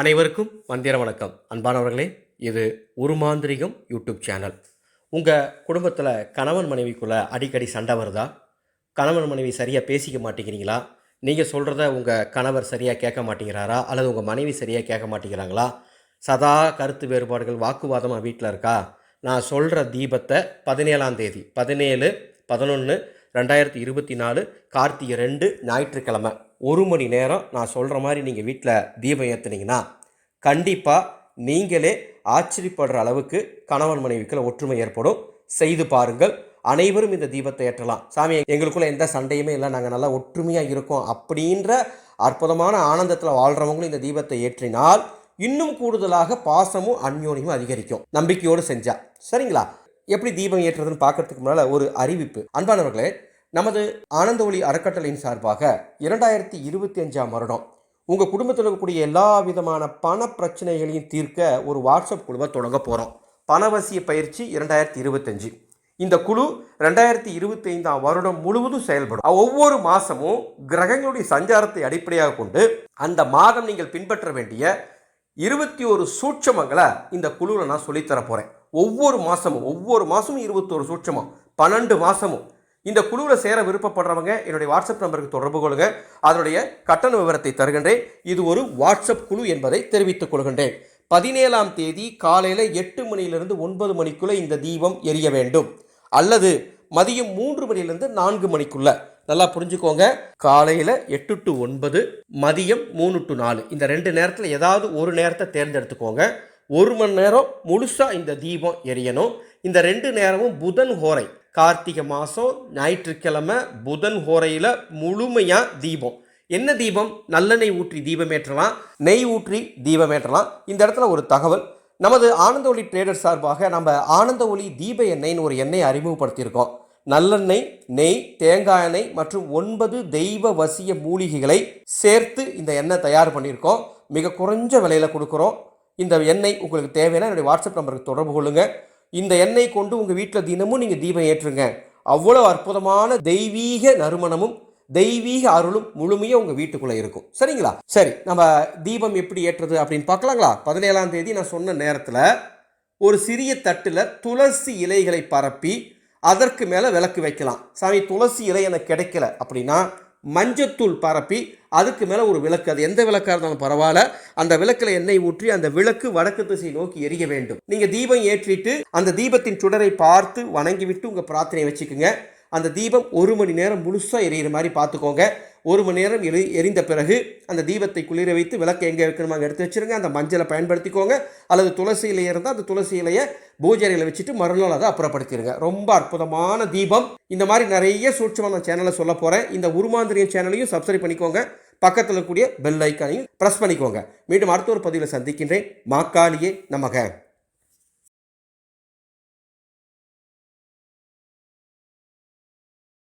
அனைவருக்கும் மந்திர வணக்கம். அன்பானவர்களே இது உருமாந்திரிகம் யூடியூப் சேனல். உங்கள் குடும்பத்தில் கணவன் மனைவிக்குள்ளே அடிக்கடி சண்டை வருதா? கணவன் மனைவி சரியாக பேசிக்க மாட்டேங்கிறீங்களா? நீங்கள் சொல்கிறத உங்கள் கணவர் சரியாக கேட்க மாட்டேங்கிறாரா? அல்லது உங்கள் மனைவி சரியாக கேட்க மாட்டேங்கிறாங்களா? சதா கருத்து வேறுபாடுகள் வாக்குவாதமாக வீட்டில் இருக்கா? நான் சொல்கிற தீபத்தை பதினேழாம் தேதி பதினேழு பதினொன்று ரெண்டாயிரத்தி இருபத்தி நாலு கார்த்திகை ரெண்டு ஞாயிற்றுக்கிழமை. ஒரு மணி நேரம் நான் சொல்கிற மாதிரி நீங்கள் வீட்டில் தீபம் ஏற்றுனீங்கன்னா கண்டிப்பாக நீங்களே ஆச்சரியப்படுற அளவுக்கு கணவன் மனைவிக்குள்ள ஒற்றுமை ஏற்படும். செய்து பாருங்கள். அனைவரும் இந்த தீபத்தை ஏற்றலாம். சாமி எங்களுக்குள்ள எந்த சண்டையுமே இல்லை. நாங்கள் நல்லா ஒற்றுமையாக இருக்கோம் அப்படின்ற அற்புதமான ஆனந்தத்தில் வாழ்கிறவங்களும் இந்த தீபத்தை ஏற்றினால் இன்னும் கூடுதலாக பாசமும் அந்யோனியும் அதிகரிக்கும். நம்பிக்கையோடு செஞ்சா. சரிங்களா? எப்படி தீபம் ஏற்றுறதுன்னு பார்க்கறதுக்கு முன்னால் ஒரு அறிவிப்பு. அன்பானவர்களே நமது ஆனந்த ஒளி அறக்கட்டளையின் சார்பாக இரண்டாயிரத்தி இருபத்தி அஞ்சாம் வருடம் உங்கள் குடும்பத்தில் இருக்கக்கூடிய எல்லா விதமான பண பிரச்சனைகளையும் தீர்க்க ஒரு வாட்ஸ்அப் குழுவை தொடங்க போகிறோம் பணவசிய பயிற்சி இரண்டாயிரத்தி இருபத்தஞ்சு. இந்த குழு ரெண்டாயிரத்தி இருபத்தி ஐந்தாம் வருடம் முழுவதும் செயல்படும். ஒவ்வொரு மாதமும் கிரகங்களுடைய சஞ்சாரத்தை அடிப்படையாக கொண்டு அந்த மாதம் நீங்கள் பின்பற்ற வேண்டிய இருபத்தி ஒரு சூட்சமங்களை இந்த குழுவில் நான் சொல்லித்தர போகிறேன் ஒவ்வொரு மாதமும் ஒவ்வொரு மாதமும் இருபத்தொரு சூட்சமம். பன்னெண்டு மாதமும் இந்த குழுவில் சேர விருப்பப்படுறவங்க என்னுடைய வாட்ஸ்அப் நம்பருக்கு தொடர்பு கொள்ளுங்க. அதனுடைய கட்டண விவரத்தை தருகின்றேன். இது ஒரு வாட்ஸ்அப் குழு என்பதை தெரிவித்துக் கொள்கின்றேன். பதினேழாம் தேதி காலையில் எட்டு மணியிலிருந்து ஒன்பது மணிக்குள்ளே இந்த தீபம் எரிய வேண்டும். அல்லது மதியம் மூன்று மணியிலிருந்து நான்கு மணிக்குள்ள. நல்லா புரிஞ்சுக்கோங்க. காலையில் எட்டு டு ஒன்பது மதியம் மூணு டு நாலு. இந்த ரெண்டு நேரத்தில் ஏதாவது ஒரு நேரத்தை தேர்ந்தெடுத்துக்கோங்க. ஒரு மணி நேரம் முழுசாக இந்த தீபம் எரியணும். இந்த ரெண்டு நேரமும் புதன் ஹோரை கார்த்திகை மாதம் ஞாயிற்றுக்கிழமை புதன் ஹோரையில் முழுமையாக தீபம். என்ன தீபம்? நல்லெண்ணெய் ஊற்றி தீபம் ஏற்றலாம் நெய் ஊற்றி தீபம் ஏற்றலாம் இந்த இடத்துல ஒரு தகவல். நமது ஆனந்த ஒளி ட்ரேடர் சார்பாக நம்ம ஆனந்த ஒளி தீப எண்ணெய்னு ஒரு எண்ணெய் அறிமுகப்படுத்தியிருக்கோம். நல்லெண்ணெய் நெய் தேங்காய் எண்ணெய் மற்றும் ஒன்பது தெய்வ வசிய மூலிகைகளை சேர்த்து இந்த எண்ணெய் தயார் பண்ணியிருக்கோம். மிக குறைஞ்ச விலையில் கொடுக்குறோம். இந்த எண்ணெய் உங்களுக்கு தேவையான என்னுடைய வாட்ஸ்அப் நம்பருக்கு தொடர்பு கொள்ளுங்கள் இந்த எண்ணெய் கொண்டு உங்கள் வீட்டில் தினமும் நீங்கள் தீபம் ஏற்றுங்க. அவ்வளோ அற்புதமான தெய்வீக நறுமணமும் தெய்வீக அருளும் முழுமையாக உங்கள் வீட்டுக்குள்ளே இருக்கும். சரிங்களா? சரி நம்ம தீபம் எப்படி ஏற்றுறது அப்படின்னு பார்க்கலாங்களா? பதினேழாம் தேதி நான் சொன்ன நேரத்தில் ஒரு சிறிய தட்டில் துளசி இலைகளை பரப்பி அதற்கு மேலே விளக்கு வைக்கலாம். சாமி துளசி இலை எனக்கு கிடைக்கல அப்படின்னா மஞ்சத்தூள் பரப்பி அதுக்கு மேலே ஒரு விளக்கு. அது எந்த விளக்காக இருந்தாலும் பரவாயில்ல. அந்த விளக்கில் எண்ணெய் ஊற்றி அந்த விளக்கு வடக்கு திசை நோக்கி எரிய வேண்டும். நீங்கள் தீபம் ஏற்றிட்டு அந்த தீபத்தின் சுடரை பார்த்து வணங்கிவிட்டு உங்கள் பிரார்த்தனையை வச்சுக்கோங்க. அந்த தீபம் ஒரு மணி நேரம் முழுசாக எரியிற மாதிரி பார்த்துக்கோங்க. ஒரு மணி நேரம் எரி எரிந்த பிறகு அந்த தீபத்தை குளிர வைத்து விளக்கு எங்கே வைக்கணுமோ அங்கே எடுத்து வச்சுருங்க. அந்த மஞ்சளை பயன்படுத்திக்கோங்க. அல்லது துளசி இலையை இருந்தால் அந்த துளசி இலையை பூஜையில் வச்சுட்டு மறுநாள் அதை அப்புறப்படுத்திடுங்க ரொம்ப அற்புதமான தீபம். இந்த மாதிரி நிறைய சூட்சமாக நான் சேனலை சொல்ல போகிறேன் இந்த உருமாந்திரியம் சேனலையும் சப்ஸ்கிரைப் பண்ணிக்கோங்க. பக்கத்தில் இருக்கக்கூடிய பெல் ஐக்கானையும் ப்ரெஸ் பண்ணிக்கோங்க. மீண்டும் அடுத்த ஒரு பதிவில் சந்திக்கின்றேன். மாக்காளியே நமக.